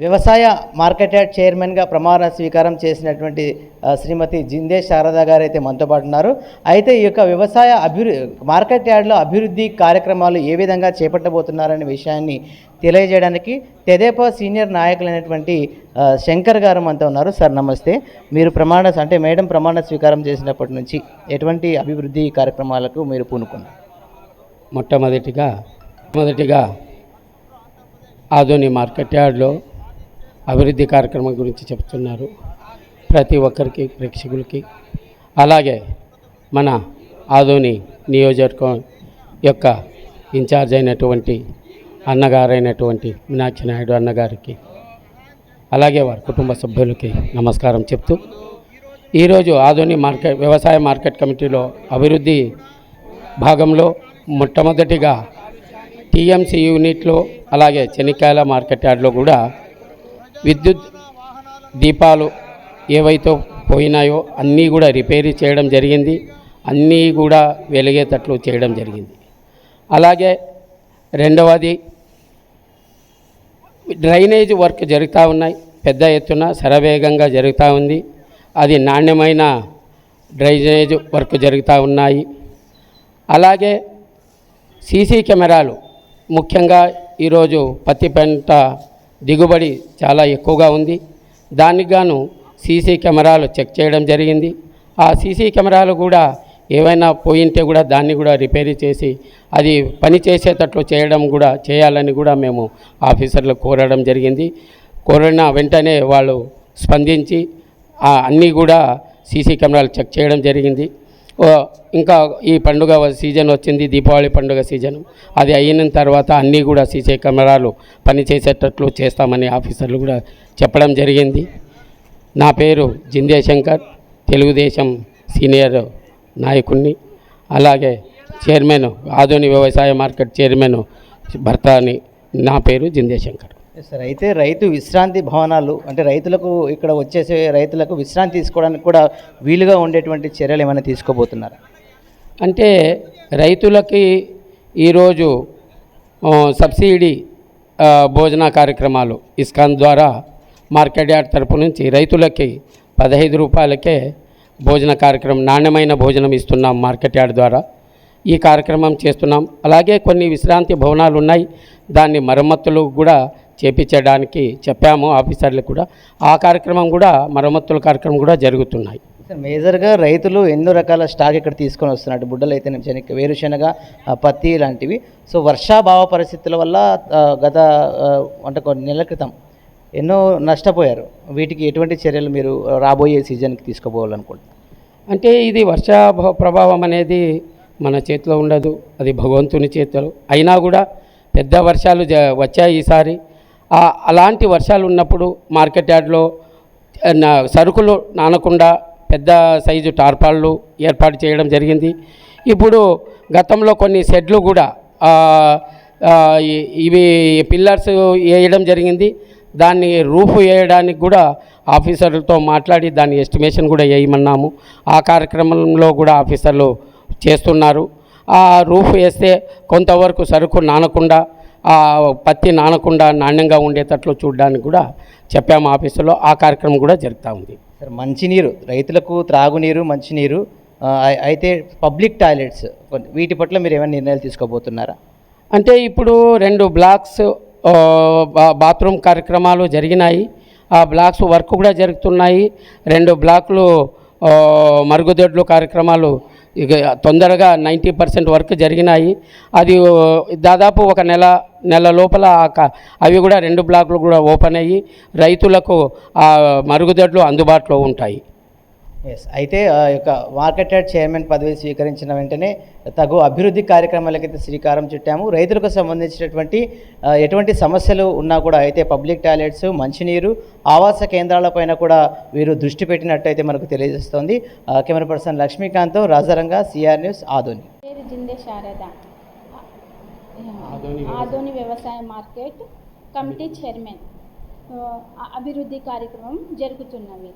వ్యవసాయ market yard చైర్మన్గా ప్రమాణ స్వీకారం చేసినటువంటి శ్రీమతి జిందే శారదా గారు అయితే మనతో పాటు ఉన్నారు. అయితే ఈ యొక్క వ్యవసాయ అభివృ మార్కెట్ యార్డ్లో అభివృద్ధి కార్యక్రమాలు ఏ విధంగా చేపట్టబోతున్నారనే విషయాన్ని తెలియజేయడానికి తెదేపా సీనియర్ నాయకులైనటువంటి ఆ, శంకర్ గారు మనతో ఉన్నారు. సార్ నమస్తే. మీరు ప్రమాణ అంటే మేడం ప్రమాణ స్వీకారం చేసినప్పటి నుంచి ఎటువంటి అభివృద్ధి కార్యక్రమాలకు మీరు పూనుకున్నారు? మొట్టమొదటిగా మొదటిగా ఆధుని మార్కెట్ యార్డ్లో అభివృద్ధి కార్యక్రమం గురించి చెప్తున్నారు ప్రతి ఒక్కరికి ప్రేక్షకులకి. అలాగే మన ఆధుని నియోజకవర్గం యొక్క ఇన్ఛార్జ్ అయినటువంటి అన్నగారైనటువంటి మీనాక్షి నాయుడు అన్నగారికి అలాగే వారి కుటుంబ సభ్యులకి నమస్కారం చెప్తూ ఈరోజు ఆధుని మార్కెట్ వ్యవసాయ మార్కెట్ కమిటీలో అభివృద్ధి భాగంలో మొట్టమొదటిగా టీఎంసీ యూనిట్లో అలాగే చెనిక్కాయల మార్కెట్ యార్డ్లో కూడా విద్యుత్ దీపాలు ఏవైతే పోయినాయో అన్నీ కూడా రిపేరీ చేయడం జరిగింది. అన్నీ కూడా వెలిగేటట్లు చేయడం జరిగింది. అలాగే రెండవది డ్రైనేజ్ వర్క్ జరుగుతూ ఉన్నాయి. పెద్ద ఎత్తున శరవేగంగా జరుగుతూ ఉంది. అది నాణ్యమైన డ్రైనేజ్ వర్క్ జరుగుతూ ఉన్నాయి. అలాగే సీసీ కెమెరాలు ముఖ్యంగా ఈరోజు పత్తి పంట దిగుబడి చాలా ఎక్కువగా ఉంది. దానికి గాను సీసీ కెమెరాలు చెక్ చేయడం జరిగింది. ఆ సీసీ కెమెరాలు కూడా ఏవైనా పోయింటే కూడా దాన్ని కూడా రిపేర్ చేసి అది పని చేసేటట్లు చేయడం కూడా చేయాలని కూడా మేము ఆఫీసర్లు కోరడం జరిగింది. కోరిన వెంటనే వాళ్ళు స్పందించి ఆ అన్నీ కూడా సీసీ కెమెరాలు చెక్ చేయడం జరిగింది. ఇంకా ఈ పండుగ సీజన్ వచ్చింది దీపావళి పండుగ సీజన్. అది అయిన తర్వాత అన్నీ కూడా సీసీ కెమెరాలు పనిచేసేటట్లు చేస్తామని ఆఫీసర్లు కూడా చెప్పడం జరిగింది. నా పేరు జిందే శంకర్ తెలుగుదేశం సీనియర్ నాయకుడిని అలాగే చైర్మన్ ఆధునిక వ్యవసాయ మార్కెట్ చైర్మన్ భర్త అని నా పేరు జిందే శంకర్ సార్ అయితే రైతు విశ్రాంతి భవనాలు అంటే రైతులకు ఇక్కడ వచ్చేసే రైతులకు విశ్రాంతి తీసుకోవడానికి కూడా వీలుగా ఉండేటువంటి చర్యలు ఏమైనా తీసుకోబోతున్నారా? అంటే రైతులకి ఈరోజు సబ్సిడీ భోజన కార్యక్రమాలు ఇస్కాన్ ద్వారా మార్కెట్ యార్డ్ తరపు నుంచి రైతులకి పదహైదు రూపాయలకే భోజన కార్యక్రమం నాణ్యమైన భోజనం ఇస్తున్నాం మార్కెట్ యార్డ్ ద్వారా. ఈ కార్యక్రమం చేస్తున్నాం. అలాగే కొన్ని విశ్రాంతి భవనాలు ఉన్నాయి. దాన్ని మరమ్మతులు కూడా చేపించడానికి చెప్పాము ఆఫీసర్లకు కూడా. ఆ కార్యక్రమం కూడా మరమ్మతుల కార్యక్రమం కూడా జరుగుతున్నాయి. సార్ మేజర్గా రైతులు ఎన్నో రకాల స్టాక్ ఇక్కడ తీసుకొని వస్తున్నట్టు బుడ్డలు అయితే శనగ వేరుశనగ పత్తి లాంటివి సో వర్షాభావ పరిస్థితుల వల్ల గత అంటే కొన్ని నెలల క్రితం ఎన్నో నష్టపోయారు. వీటికి ఎటువంటి చర్యలు మీరు రాబోయే సీజన్కి తీసుకోపోవాలనుకుంటున్నారు అంటే ఇది వర్ష ప్రభావం అనేది మన చేతిలో ఉండదు. అది భగవంతుని చేతిలో. అయినా కూడా పెద్ద వర్షాలు జ వచ్చాయి ఈసారి. అలాంటి వర్షాలు ఉన్నప్పుడు మార్కెట్ యార్డ్లో నా- సరుకులు నానకుండా పెద్ద సైజు టార్పాళ్ళు ఏర్పాటు చేయడం జరిగింది. ఇప్పుడు గతంలో కొన్ని షెడ్లు కూడా ఇవి పిల్లర్స్ వేయడం జరిగింది. దాన్ని రూఫ్ వేయడానికి కూడా ఆఫీసర్లతో మాట్లాడి దాని ఎస్టిమేషన్ కూడా వేయమన్నాము. ఆ కార్యక్రమంలో కూడా ఆఫీసర్లు చేస్తున్నారు. ఆ రూఫ్ వేస్తే కొంతవరకు సరుకు నానకుండా పత్తి నానకుండా నాణ్యంగా ఉండేటట్లు చూడడానికి కూడా చెప్పాము ఆఫీసులో. ఆ కార్యక్రమం కూడా జరుగుతూ ఉంది. సార్ మంచినీరు రైతులకు త్రాగునీరు మంచినీరు అయితే పబ్లిక్ టాయిలెట్స్ వీటి పట్ల మీరు ఏమైనా నిర్ణయాలు తీసుకోబోతున్నారా? అంటే ఇప్పుడు రెండు బ్లాక్స్ బాత్రూమ్ కార్యక్రమాలు జరిగినాయి. ఆ బ్లాక్స్ వర్క్ కూడా జరుగుతున్నాయి. రెండు బ్లాక్లు మరుగుదొడ్లు కార్యక్రమాలు ఇక తొందరగా నైంటీ పర్సెంట్ వర్క్ జరిగినాయి. అది దాదాపు ఒక నెల నెల లోపల అవి కూడా రెండు బ్లాక్లు కూడా ఓపెన్ అయ్యి రైతులకు ఆ మరుగుదొడ్లు అందుబాటులో ఉంటాయి. ఎస్ అయితే ఆ యొక్క మార్కెట్ యార్డ్ చైర్మన్ పదవి స్వీకరించిన వెంటనే తగు అభివృద్ధి కార్యక్రమాలకైతే శ్రీకారం చుట్టాము. రైతులకు సంబంధించినటువంటి ఎటువంటి సమస్యలు ఉన్నా కూడా అయితే పబ్లిక్ టాయిలెట్స్ మంచినీరు ఆవాస కేంద్రాలపైన కూడా వీరు దృష్టి పెట్టినట్టయితే మనకు తెలియజేస్తోంది. కెమెరా పర్సన్ లక్ష్మీకాంత్ రాజారంగా సిఆర్ న్యూస్ ఆదోని. శారద. ఆదోని వ్యవసాయ. Market committee chairman. ఆ, అభివృద్ధి కార్యక్రమం జరుగుతున్నవి